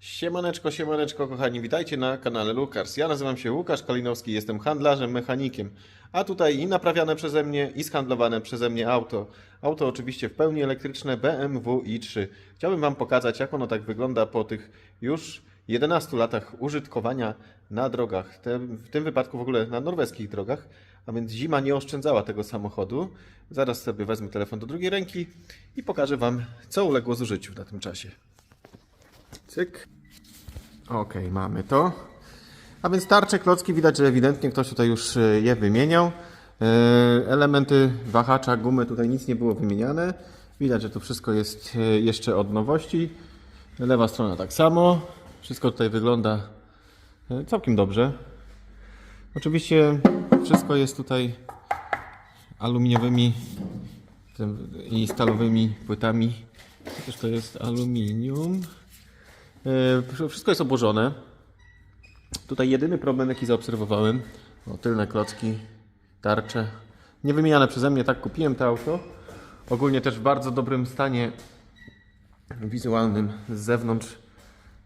Siemaneczko, siemaneczko, kochani, witajcie na kanale Lukars. Ja nazywam się Łukasz Kalinowski, jestem handlarzem, mechanikiem. A tutaj i naprawiane przeze mnie, i skhandlowane przeze mnie auto. Auto oczywiście w pełni elektryczne BMW i3. Chciałbym Wam pokazać, jak ono tak wygląda po tych już 11 latach użytkowania na drogach. W tym wypadku w ogóle na norweskich drogach. A więc zima nie oszczędzała tego samochodu. Zaraz sobie wezmę telefon do drugiej ręki i pokażę Wam, co uległo zużyciu na tym czasie. Cyk. Okej, mamy to. A więc tarcze, klocki, widać, że ewidentnie ktoś tutaj już e, je wymieniał. E, Elementy wahacza, gumy, tutaj nic nie było wymieniane. Widać, że to wszystko jest e, jeszcze od nowości. Lewa strona tak samo. Wszystko tutaj wygląda całkiem dobrze. Oczywiście wszystko jest tutaj aluminiowymi i stalowymi płytami. Też to jest aluminium. E, Wszystko jest obłożone. Tutaj jedyny problem, jaki zaobserwowałem, o, tylne klocki, tarcze, nie wymieniane przeze mnie, tak kupiłem to auto. Ogólnie też w bardzo dobrym stanie wizualnym z zewnątrz,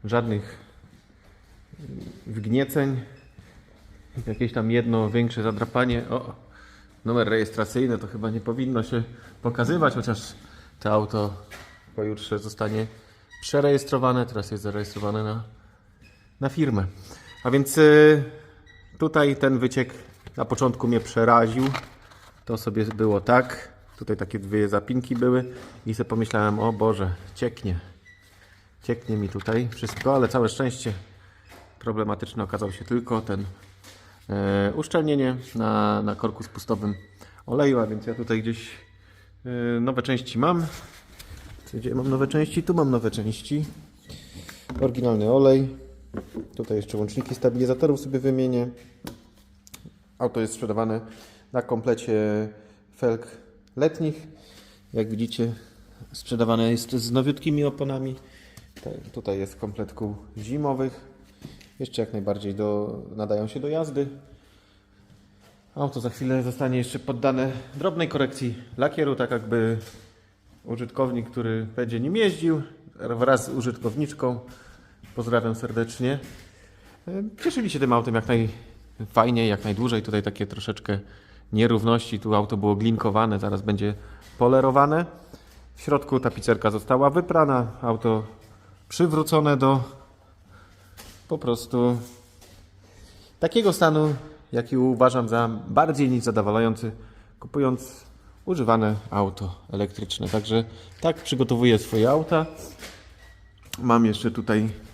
żadnych wgnieceń, jakieś tam jedno większe zadrapanie. O, numer rejestracyjny to chyba nie powinno się pokazywać, chociaż to auto pojutrze zostanie przerejestrowane, teraz jest zarejestrowane na, na firmę. A więc y, tutaj ten wyciek na początku mnie przeraził. To sobie było tak. Tutaj takie dwie zapinki były i sobie pomyślałem, o Boże, cieknie. Cieknie mi tutaj wszystko, ale całe szczęście problematyczny okazał się tylko ten e, uszczelnienie na, na korku spustowym oleju, a więc ja tutaj gdzieś e, nowe części mam. Gdzie mam nowe części? Tu mam nowe części. Oryginalny olej. Tutaj jeszcze łączniki stabilizatorów sobie wymienię. Auto jest sprzedawane na komplecie felg letnich. Jak widzicie, sprzedawane jest z nowiutkimi oponami. Te- Tutaj jest komplet kół zimowych. Jeszcze jak najbardziej do, nadają się do jazdy. Auto za chwilę zostanie jeszcze poddane drobnej korekcji lakieru, tak jakby użytkownik, który będzie nim jeździł, wraz z użytkowniczką. Pozdrawiam serdecznie. E, Cieszyli się tym autem jak najfajniej, jak najdłużej. Tutaj takie troszeczkę nierówności. Tu auto było glinkowane, zaraz będzie polerowane. W środku tapicerka została wyprana, auto przywrócone do po prostu takiego stanu, jaki uważam za bardziej niż zadowalający, kupując używane auto elektryczne. Także tak przygotowuję swoje auta. Mam jeszcze tutaj